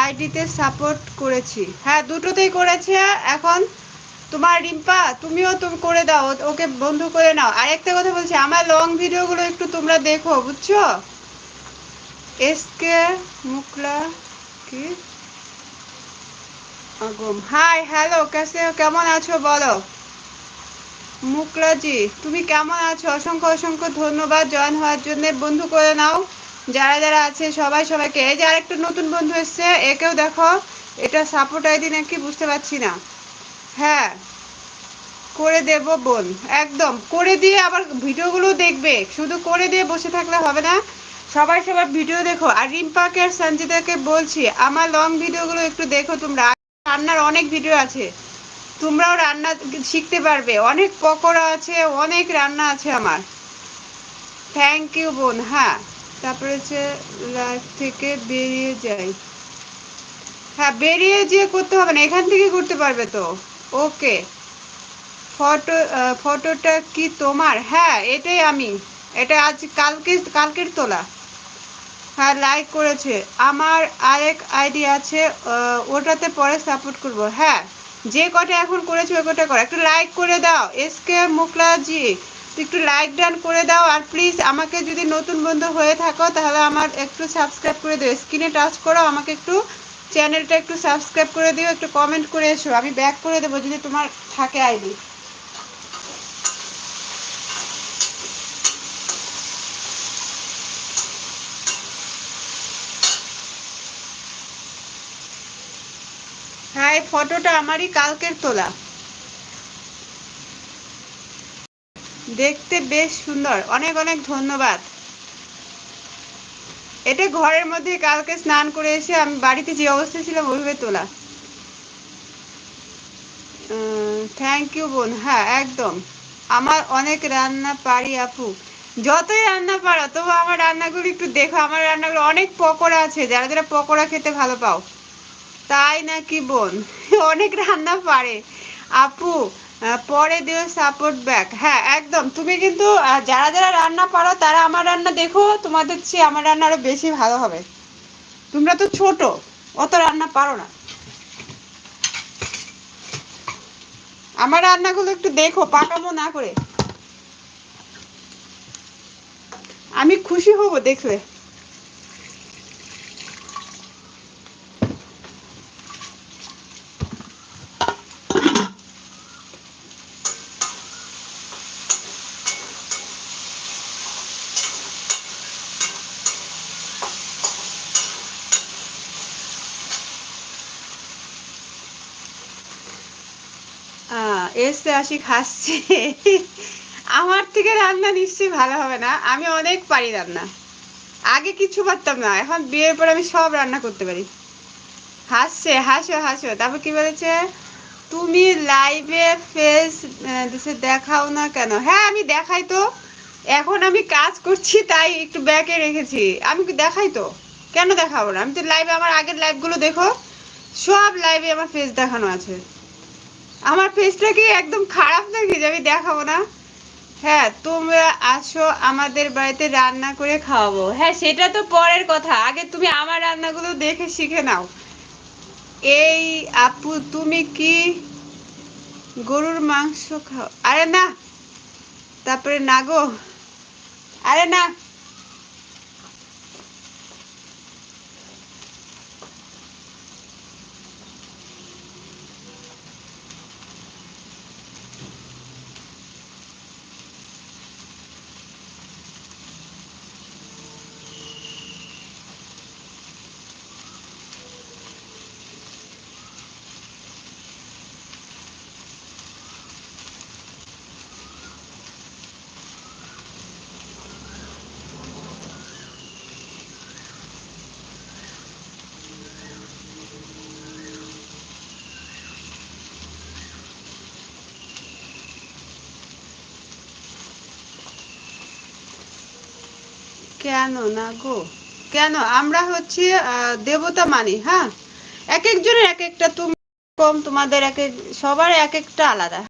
আইডিতে সাপোর্ট করেছি। হ্যাঁ দুটোতেই করেছে। এখন তোমার রিম্পা, তুমিও তুমি করে দাও, ওকে বন্ধু করে নাও। আর একটা কথা বলছি, আমার লং ভিডিওগুলো একটু তোমরা দেখো, বুঝছ? এসকে মুকলা কি? আগম। হাই হ্যালো কেসে, কেমন আছো বলো? মুকলাজি তুমি কেমন আছো? অসংখ্য অসংখ্য ধন্যবাদ জয়েন হওয়ার জন্য। বন্ধু করে নাও। যারা যারা আছে, সবাই সবাইকে। এই যে আরেকটা নতুন বন্ধু এসছে, একেও দেখো, এটা সাপোর্ট আইডি নাকি বুঝতে পারছি না। হ্যাঁ করে দেব বোন, একদম। করে দিয়ে আবার ভিডিওগুলো দেখবে। শুধু করে দিয়ে বসে থাকলে হবে না। সবাই সবার ভিডিও দেখো। আর রিম্পাকে আর সঞ্জিতাকে বলছি, আমার লং ভিডিওগুলো একটু দেখো তোমরা। রান্নার অনেক ভিডিও আছে। তোমরাও রান্না শিখতে পারবে। অনেক পকোড়া আছে, অনেক রান্না আছে আমার। থ্যাংক ইউ বোন হ্যাঁ। তারপরে হচ্ছে লাইফ থেকে বেরিয়ে যাই। হ্যাঁ বেরিয়ে যেয়ে করতে হবে না, এখান থেকে করতে পারবে তো। ওকে। ফটো ফটোটা কি তোমার? হ্যাঁ এটাই আমি। এটা আজ কালকে, কালকের তোলা। হ্যাঁ লাইক করেছে। আমার আরেক আইডি আছে ওটাতে পরে সাপোর্ট করব। হ্যাঁ যে কটা এখন করেছে ওই কটা করো। একটু লাইক করে দাও। এসকে মুকলাজি একটু লাইক ডান করে দাও আর প্লিজ আমাকে যদি নতুন বন্ধু হয়ে থাকো, তাহলে আমার একটু সাবস্ক্রাইব করে দিও। স্ক্রিনে টাচ করো, আমাকে একটু চ্যানেলটা একটু সাবস্ক্রাইব করে দিও, একটু কমেন্ট করে এসো। আমি ব্যাক করে দেবো যদি তোমার থাকে আইডি হ্যাঁ ফটোটা আমারই কালকের তোলা। দেখতে বেশ সুন্দর। অনেক অনেক ধন্যবাদ। এটা ঘরের মধ্যে কালকে স্নান করে এসে আমি বাড়িতে যে অবস্থা ছিলাম, ওইভাবে তোলা। থ্যাংক ইউ বোন। হ্যাঁ একদম। আমার অনেক রান্না পারি, আপু। যতই রান্না পারো, তবু আমার রান্নাগুলো একটু দেখো। আমার রান্নাগুলো অনেক পকোড়া আছে, যারা যারা পকোড়া খেতে ভালো পাও। তাই নাকি বোন? অনেক রান্না পারে। আপু পরে দিও সাপোর্ট ব্যাক হ্যাঁ একদম। তুমি কিন্তু যারা যারা রান্না পারো, তারা আমার রান্না দেখো, তোমাদের চেয়ে আমার রান্না আরও বেশি ভালো হবে। তোমরা তো ছোট, অত রান্না পারো না। আমার রান্নাগুলো একটু দেখো পাকামো না করে। আমি খুশি হব দেখলে। এসে আসি, খাচ্ছে। আমার থেকে রান্না নিশ্চয়ই ভালো হবে না। আমি অনেক পারি রান্না। আগে কিছু পারতাম না। এখন বিয়ের পর আমি সব রান্না করতে পারি। হাসছে, হাসো হাসো। তারপর কি বলেছে? তুমি লাইভে ফেস দেখাও না কেন? হ্যাঁ আমি দেখাই তো। এখন আমি কাজ করছি, তাই একটু ব্যাকে রেখেছি। আমি দেখাই তো? কেন দেখাবো না? আমি তো লাইভে আমার আগের লাইভগুলো দেখো। সব লাইভে আমার ফেস দেখানো আছে। আমার ফেসটা কি একদম খারাপ নাকি? যে আমি দেখাবো না? হ্যাঁ তোমরা আসো আমাদের বাড়িতে রান্না করে খাওয়াবো। হ্যাঁ সেটা তো পরের কথা। আগে তুমি আমার রান্নাগুলো দেখে শিখে নাও। এই আপু, তুমি কি গরুর মাংস খাও? আরে না! তারপরে না গো আরে না! কেন? না গো। কেন? আমরা হচ্ছে দেবতা মানি হ্যাঁ? এক একজনের এক একটা, তুমি কম, তোমাদের এক এক, সবার এক একটা আলাদা।